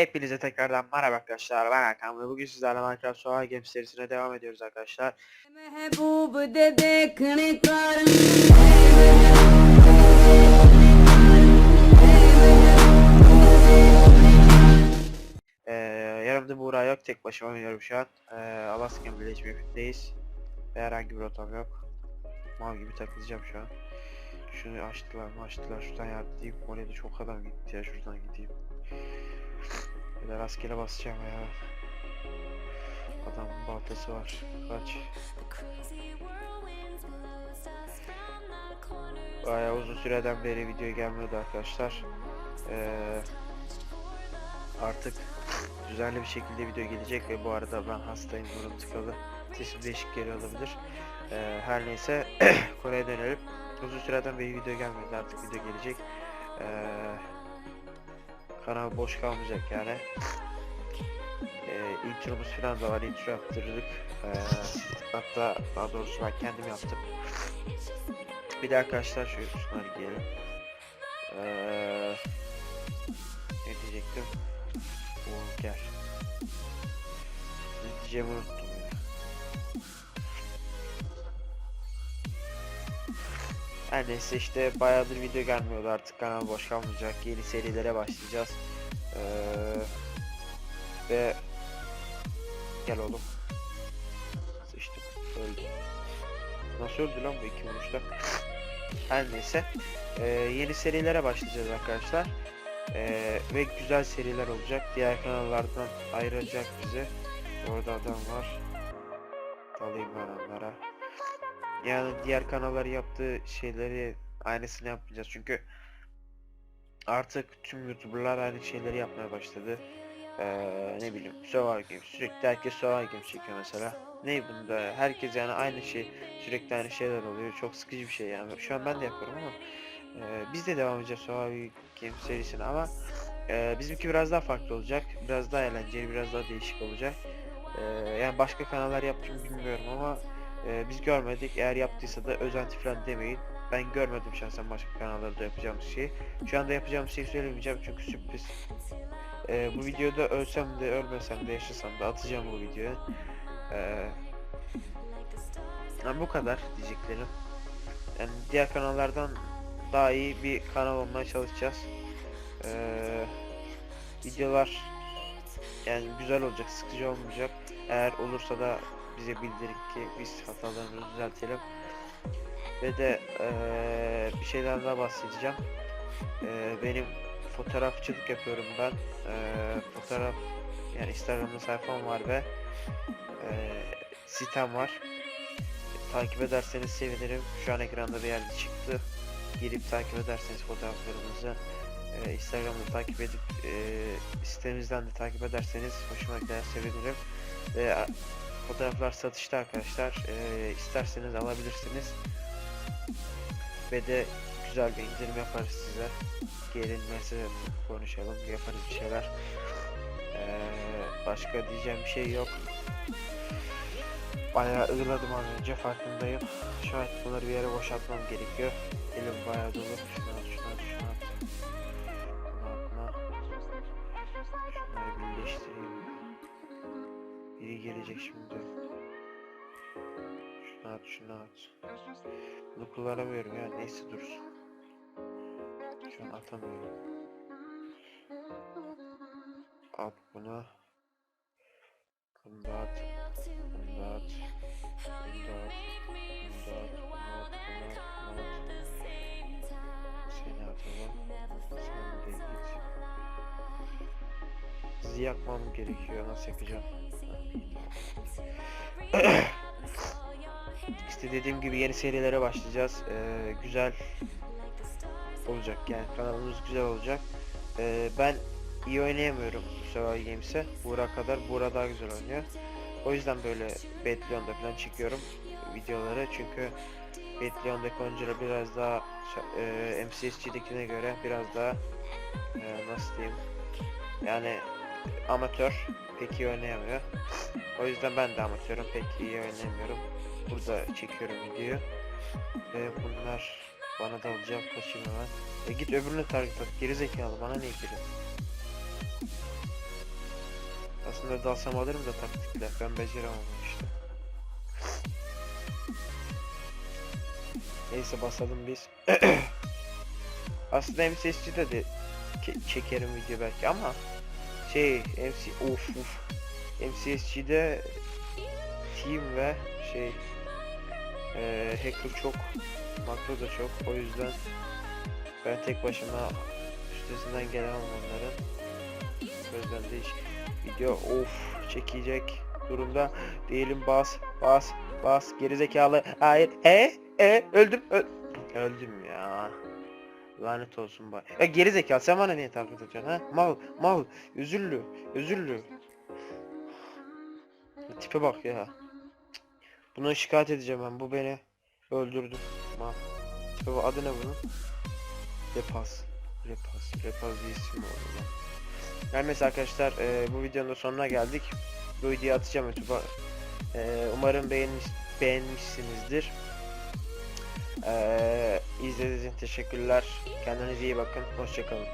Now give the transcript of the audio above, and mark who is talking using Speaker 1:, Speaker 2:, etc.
Speaker 1: Hepinize tekrardan merhaba arkadaşlar ben Hakan ve bugün sizlerle Minecraft Survival Games serisine devam ediyoruz arkadaşlar. ee, yanımda Buğra yok tek başıma oynuyorum şu an. Ee, Alaska'nın bile hiçbir birlikteyiz. Ve herhangi bir rotam yok. Mal gibi takılacağım şu an. Şunu açtılar mı açtılar şuradan yardım edeyim. Oraya da çok adam gitti ya şuradan gideyim. Böyle rastgele basacağım ya. Adamın baltası var. Kaç. Bayağı uzun süreden beri video gelmiyordu arkadaşlar. Ee, artık düzenli bir şekilde video gelecek ve bu arada ben hastayım burnum tıkalı. Sesim değişik geliyor olabilir. Ee, her neyse Kore'ye dönelim. Uzun süreden beri video gelmedi artık video gelecek. Ee, kanal boş kalmayacak yani. Ee, intromuz falan da var intro yaptırdık. Ee, hatta daha doğrusu ben kendim yaptım. Bir de arkadaşlar şöyle şunları giyelim. Ee, ne diyecektim? Gel. Ne diyeceğimi unuttum Her neyse işte bayağıdır video gelmiyordu artık kanal boş kalmayacak. Yeni serilere başlayacağız. Ee, ve gel oğlum. Sıçtım. Öldü. Nasıl öldü lan bu iki vuruşta? Her neyse. Ee, yeni serilere başlayacağız arkadaşlar. Ee, ve güzel seriler olacak. Diğer kanallardan ayıracak bizi. Orada adam var. Dalayım ben onlara. Yani diğer kanallar yaptığı şeyleri aynısını yapmayacağız. Çünkü artık tüm youtuberlar aynı şeyleri yapmaya başladı. Ee, ne bileyim Survivor Games sürekli herkes Survivor Games çekiyor mesela. Ne bunda herkes yani aynı şey sürekli aynı şeyler oluyor. Çok sıkıcı bir şey yani. Şu an ben de yapıyorum ama ee, biz de devam edeceğiz Survivor Games serisine ama e, bizimki biraz daha farklı olacak. Biraz daha eğlenceli, biraz daha değişik olacak. Ee, yani başka kanallar yaptım bilmiyorum ama e, biz görmedik. Eğer yaptıysa da özenti falan demeyin. Ben görmedim şahsen başka kanallarda yapacağımız şeyi. Şu anda yapacağımız şeyi söylemeyeceğim çünkü sürpriz. Ee, bu videoda ölsem de ölmesem de yaşasam da atacağım bu videoyu. Ee, yani bu kadar diyeceklerim. Yani diğer kanallardan daha iyi bir kanal olmaya çalışacağız. Ee, videolar yani güzel olacak, sıkıcı olmayacak. Eğer olursa da bize bildirin ki biz hatalarımızı düzeltelim. Ve de eee, bir şeyden daha bahsedeceğim. Eee, benim fotoğrafçılık yapıyorum ben. Eee, fotoğraf yani Instagram'da sayfam var ve eee, sitem var. Takip ederseniz sevinirim. Şu an ekranda bir yerde çıktı. Girip takip ederseniz fotoğraflarımızı eee, Instagram'da takip edip eee, sitemizden de takip ederseniz hoşuma gider sevinirim. Ve fotoğraflar satışta arkadaşlar. Eee isterseniz alabilirsiniz. Ve de güzel bir indirim yaparız size. Gelin mesaj atın, konuşalım, yaparız bir şeyler. Eee, başka diyeceğim bir şey yok. Bayağı ığladım az önce farkındayım. An bunları bir yere boşaltmam gerekiyor. Elim bayağı dolu. Şunu Gelecek şimdi. Şunu at, şunu at. Bunu kullanamıyorum ya. Neyse dursun. Şu an atamıyorum. At bunu. Bunu da at. Bunu da at. Bunu da at. Sen de git. Sizi yakmam gerekiyor. Nasıl yakacağım? İşte dediğim gibi yeni serilere başlayacağız. Ee, güzel olacak yani kanalımız güzel olacak. Ee, ben iyi oynayamıyorum Survival Games'e. Buğra kadar. Buğra daha güzel oynuyor. O yüzden böyle Betleon'da falan çekiyorum videoları. Çünkü Betleon'daki oyuncular biraz daha e, MCSG'dekine göre biraz daha e, nasıl diyeyim yani amatör pek iyi oynayamıyor. O yüzden ben de amatörüm pek iyi oynayamıyorum. Burada çekiyorum videoyu. Ve bunlar bana da alacak kaçayım hemen. E git öbürüne target at. Geri zekalı bana ne ilgili? arasında dalsam alırım da taktikle. Ben beceremem işte. Neyse basalım biz. Aslında MCSG'de de ke- çekerim video belki ama şey MC of of. MCSG'de team ve şey eee hacker çok makro da çok. O yüzden ben tek başıma üstesinden gelemem onların o yüzden de hiç video of çekecek durumda değilim. Bas bas bas. Gerizekalı. Hayır. E e öldüm. Ö- öldüm ya lanet olsun bak. Ya gerizekalı sen bana niye taklit ediyorsun ha? Mal mal. Üzüllü üzüllü tipe bak ya. Bunu şikayet edeceğim ben bu beni öldürdü. Mal. Tipe bak adı ne bunun? Repas. Repas Repas diye isim oldu lan yani mesela arkadaşlar e, bu videonun sonuna geldik. Bu videoyu atacağım YouTube'a. E, umarım beğenmiş, beğenmişsinizdir. E, izlediğiniz için teşekkürler. Kendinize iyi bakın. Hoşçakalın.